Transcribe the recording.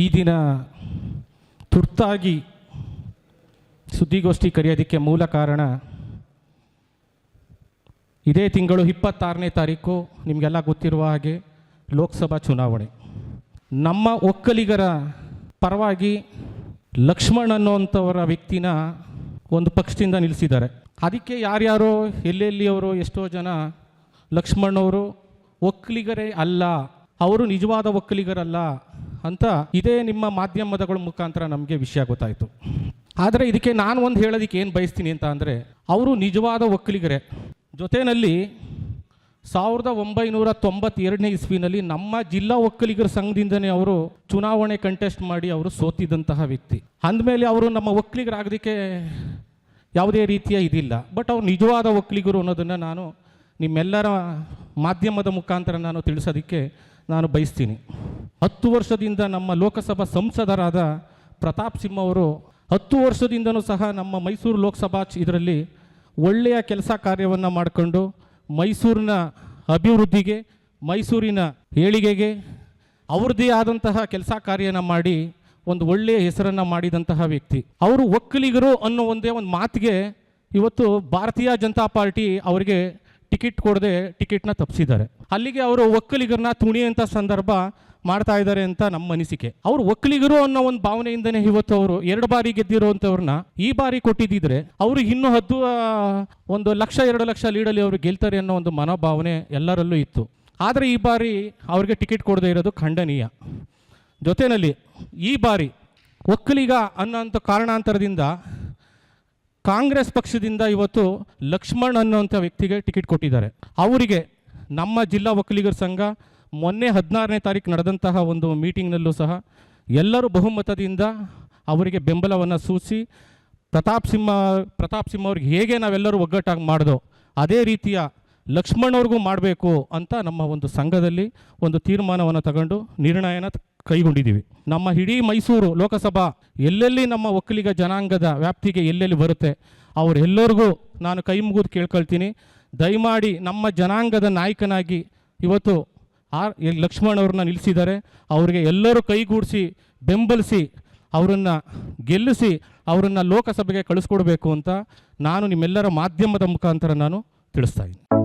ಈ ದಿನ ತುರ್ತಾಗಿ ಸುದ್ದಿಗೋಷ್ಠಿ ಕರೆಯೋದಕ್ಕೆ ಮೂಲ ಕಾರಣ ಇದೇ ತಿಂಗಳು ಇಪ್ಪತ್ತಾರನೇ ತಾರೀಕು, ನಿಮಗೆಲ್ಲ ಗೊತ್ತಿರುವ ಹಾಗೆ ಲೋಕಸಭಾ ಚುನಾವಣೆ. ನಮ್ಮ ಒಕ್ಕಲಿಗರ ಪರವಾಗಿ ಲಕ್ಷ್ಮಣ್ ಅನ್ನೋವಂಥವರ ವ್ಯಕ್ತಿನ ಒಂದು ಪಕ್ಷದಿಂದ ನಿಲ್ಲಿಸಿದ್ದಾರೆ. ಅದಕ್ಕೆ ಯಾರ್ಯಾರೋ, ಎಲ್ಲೆಲ್ಲಿಯವರು ಎಷ್ಟೋ ಜನ ಲಕ್ಷ್ಮಣ್ ಅವರು ಒಕ್ಕಲಿಗರೇ ಅಲ್ಲ, ಅವರು ನಿಜವಾದ ಒಕ್ಕಲಿಗರಲ್ಲ ಅಂತ ಇದೇ ನಿಮ್ಮ ಮಾಧ್ಯಮದಗಳ ಮುಖಾಂತರ ನಮಗೆ ವಿಷಯ ಗೊತ್ತಾಯಿತು. ಆದರೆ ಇದಕ್ಕೆ ನಾನು ಒಂದು ಹೇಳೋದಕ್ಕೆ ಏನು ಬಯಸ್ತೀನಿ ಅಂತ ಅಂದರೆ, ಅವರು ನಿಜವಾದ ಒಕ್ಕಲಿಗರೇ. ಜೊತೆಯಲ್ಲಿ ಸಾವಿರದ ಒಂಬೈನೂರ ತೊಂಬತ್ತೆರಡನೇ ಇಸ್ವಿನಲ್ಲಿ ನಮ್ಮ ಜಿಲ್ಲಾ ಒಕ್ಕಲಿಗರ ಸಂಘದಿಂದನೇ ಅವರು ಚುನಾವಣೆ ಕಂಟೆಸ್ಟ್ ಮಾಡಿ ಅವರು ಸೋತಿದ್ದಂತಹ ವ್ಯಕ್ತಿ. ಅಂದಮೇಲೆ ಅವರು ನಮ್ಮ ಒಕ್ಕಲಿಗರಾಗೋದಕ್ಕೆ ಯಾವುದೇ ರೀತಿಯ ಇದಿಲ್ಲ. ಬಟ್ ಅವ್ರು ನಿಜವಾದ ಒಕ್ಕಲಿಗರು ಅನ್ನೋದನ್ನು ನಾನು ನಿಮ್ಮೆಲ್ಲರ ಮಾಧ್ಯಮದ ಮುಖಾಂತರ ನಾನು ತಿಳಿಸೋದಕ್ಕೆ ನಾನು ಬಯಸ್ತೀನಿ. ಹತ್ತು ವರ್ಷದಿಂದ ನಮ್ಮ ಲೋಕಸಭಾ ಸಂಸದರಾದ ಪ್ರತಾಪ್ ಸಿಂಹ ಅವರು ಹತ್ತು ವರ್ಷದಿಂದನೂ ಸಹ ನಮ್ಮ ಮೈಸೂರು ಲೋಕಸಭಾ ಇದರಲ್ಲಿ ಒಳ್ಳೆಯ ಕೆಲಸ ಕಾರ್ಯವನ್ನು ಮಾಡಿಕೊಂಡು ಮೈಸೂರಿನ ಅಭಿವೃದ್ಧಿಗೆ, ಮೈಸೂರಿನ ಏಳಿಗೆಗೆ ಅವ್ರದ್ದೇ ಆದಂತಹ ಕೆಲಸ ಕಾರ್ಯನ ಮಾಡಿ ಒಂದು ಒಳ್ಳೆಯ ಹೆಸರನ್ನು ಮಾಡಿದಂತಹ ವ್ಯಕ್ತಿ. ಅವರು ಒಕ್ಕಲಿಗರು ಅನ್ನೋ ಒಂದೇ ಒಂದು ಮಾತಿಗೆ ಇವತ್ತು ಭಾರತೀಯ ಜನತಾ ಪಾರ್ಟಿ ಅವರಿಗೆ ಟಿಕೆಟ್ ಕೊಡದೆ ಟಿಕೆಟ್ನ ತಪ್ಪಿಸಿದ್ದಾರೆ. ಅಲ್ಲಿಗೆ ಅವರು ಒಕ್ಕಲಿಗರನ್ನ ತುಣಿಯಂಥ ಸಂದರ್ಭ ಮಾಡ್ತಾ ಇದ್ದಾರೆ ಅಂತ ನಮ್ಮ ಅನಿಸಿಕೆ. ಅವರು ಒಕ್ಕಲಿಗರು ಅನ್ನೋ ಒಂದು ಭಾವನೆಯಿಂದನೇ ಇವತ್ತು ಅವರು ಎರಡು ಬಾರಿ ಗೆದ್ದಿರುವಂಥವ್ರನ್ನ ಈ ಬಾರಿ ಕೊಟ್ಟಿದ್ದಿದ್ರೆ ಅವರು ಇನ್ನೂ ಹದ್ದು ಒಂದು ಲಕ್ಷ, ಎರಡು ಲಕ್ಷ ಲೀಡಲ್ಲಿ ಅವರು ಗೆಲ್ತಾರೆ ಅನ್ನೋ ಒಂದು ಮನೋಭಾವನೆ ಎಲ್ಲರಲ್ಲೂ ಇತ್ತು. ಆದರೆ ಈ ಬಾರಿ ಅವ್ರಿಗೆ ಟಿಕೆಟ್ ಕೊಡದೇ ಇರೋದು ಖಂಡನೀಯ. ಜೊತೆಯಲ್ಲಿ ಈ ಬಾರಿ ಒಕ್ಕಲಿಗ ಅನ್ನೋ ಕಾರಣಾಂತರದಿಂದ ಕಾಂಗ್ರೆಸ್ ಪಕ್ಷದಿಂದ ಇವತ್ತು ಲಕ್ಷ್ಮಣ್ ಅನ್ನೋಂಥ ವ್ಯಕ್ತಿಗೆ ಟಿಕೆಟ್ ಕೊಟ್ಟಿದ್ದಾರೆ. ಅವರಿಗೆ ನಮ್ಮ ಜಿಲ್ಲಾ ಒಕ್ಕಲಿಗರ ಸಂಘ ಮೊನ್ನೆ ಹದಿನಾರನೇ ತಾರೀಕು ನಡೆದಂತಹ ಒಂದು ಮೀಟಿಂಗ್ನಲ್ಲೂ ಸಹ ಎಲ್ಲರೂ ಬಹುಮತದಿಂದ ಅವರಿಗೆ ಬೆಂಬಲವನ್ನು ಸೂಚಿಸಿ ಪ್ರತಾಪ್ ಸಿಂಹ ಪ್ರತಾಪ್ ಸಿಂಹ ಅವ್ರಿಗೆ ಹೇಗೆ ನಾವೆಲ್ಲರೂ ಒಗ್ಗಟ್ಟಾಗಿ ಮಾಡ್ದೋ ಅದೇ ರೀತಿಯ ಲಕ್ಷ್ಮಣ್ ಅವ್ರಿಗೂ ಮಾಡಬೇಕು ಅಂತ ನಮ್ಮ ಒಂದು ಸಂಘದಲ್ಲಿ ಒಂದು ತೀರ್ಮಾನವನ್ನು ತಗೊಂಡು ನಿರ್ಣಯನ ಕೈಗೊಂಡಿದ್ದೀವಿ. ನಮ್ಮ ಇಡೀ ಮೈಸೂರು ಲೋಕಸಭಾ ಎಲ್ಲೆಲ್ಲಿ ನಮ್ಮ ಒಕ್ಕಲಿಗ ಜನಾಂಗದ ವ್ಯಾಪ್ತಿಗೆ ಎಲ್ಲೆಲ್ಲಿ ಬರುತ್ತೆ, ಅವರೆಲ್ಲರಿಗೂ ನಾನು ಕೈ ಮುಗಿದು ಕೇಳ್ಕೊಳ್ತೀನಿ. ದಯಮಾಡಿ ನಮ್ಮ ಜನಾಂಗದ ನಾಯಕನಾಗಿ ಇವತ್ತು ಆರ್ ಲಕ್ಷ್ಮಣ್ ಅವ್ರನ್ನ ನಿಲ್ಲಿಸಿದ್ದಾರೆ. ಅವರಿಗೆ ಎಲ್ಲರೂ ಕೈಗೂಡಿಸಿ, ಬೆಂಬಲಿಸಿ, ಅವರನ್ನು ಗೆಲ್ಲಿಸಿ, ಅವರನ್ನು ಲೋಕಸಭೆಗೆ ಕಳಿಸ್ಕೊಡ್ಬೇಕು ಅಂತ ನಾನು ನಿಮ್ಮೆಲ್ಲರ ಮಾಧ್ಯಮದ ಮುಖಾಂತರ ನಾನು ತಿಳಿಸ್ತಾ ಇದ್ದೀನಿ.